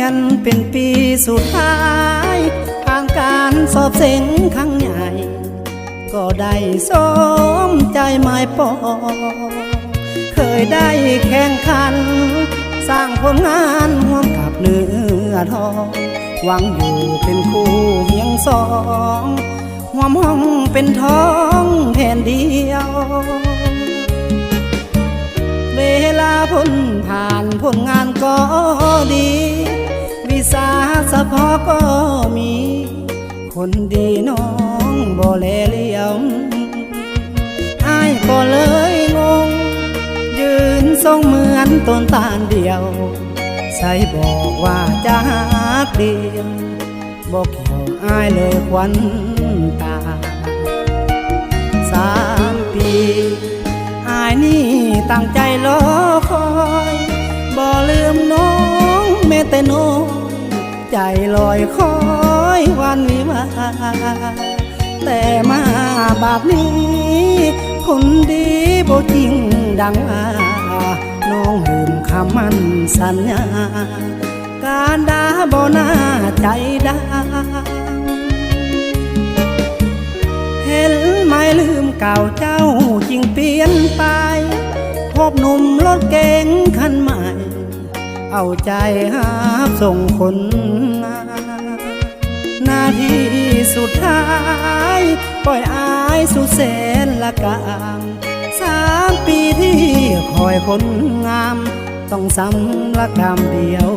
ยนเป็นปีสุดท้ายทางการสอบเสงครั้งใหญ่ ก็ได้สมใจหมายปอง เคยได้แข่งขัน สร้างผลงานร่วมกับเนื้อทองหวังอยู่เป็นคู่เพียงสองหัวมห้องเป็นท้องแผ่นเดียว เวลาพ้นผ่านผลงานก็ดี สาสะพอก็มี คนดีน้องบ่แลเลี่ยมอายก็เลยงง ยืนทรงเหมือนต้นตาลเดียว ใส่บอกว่าจะหักเดียวบอกเกี่ยวอายเลยควันตาสามปีอายนี่ตั้งใจรอคอย บ่ลืมน้องแม้แต่น้อง ใจลอยคอยวันวิวาแต่มาบาดนี้คนดีบ่จริงดังว่าน้องลืมคำมั่นสัญญา การด่าบ่น่าใจดำเห็นไหม่ลืมเก่าเจ้าจริงเปลี่ยนไป พบหนุ่มรถเก๋ง เอาใจหาบส่งคนงามนาทีสุดท้ายปล่อยอายสุดแสนละกามสามปีที่คอยคนงาม ต้องซ้ำละกดำเดียว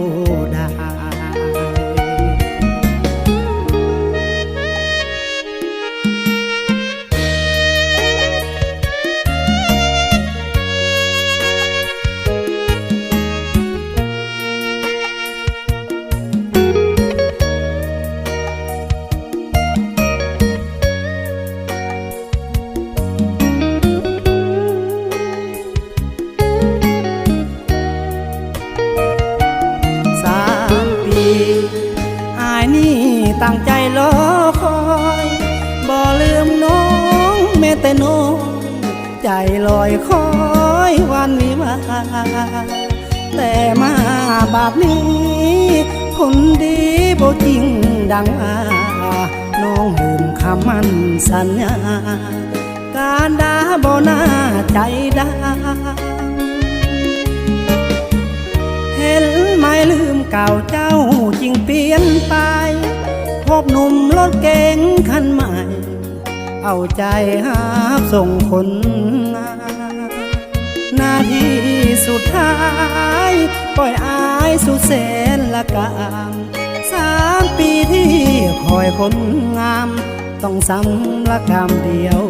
นี่ตั้งใจรอคอยบ่ลืมน้องแม้แต่น้องใจลอยคอยวันวิวาแต่มาบาดนี้คนดีบ่จริงดังว่าน้องลืมคำมันสัญญา การด่าบ่น่าใจดำเห็นไหม่ลืมเก่าเจ้าจริงเปลี่ยน ไปพบหนุ่มรถเก๋งคันใหม่ เอาใจหาส่งคนงามนาทีสุดท้าย ปล่อยอายสุดแสนละกามสามปีที่คอยคนงาม ต้องซ้ำละกคำเดียว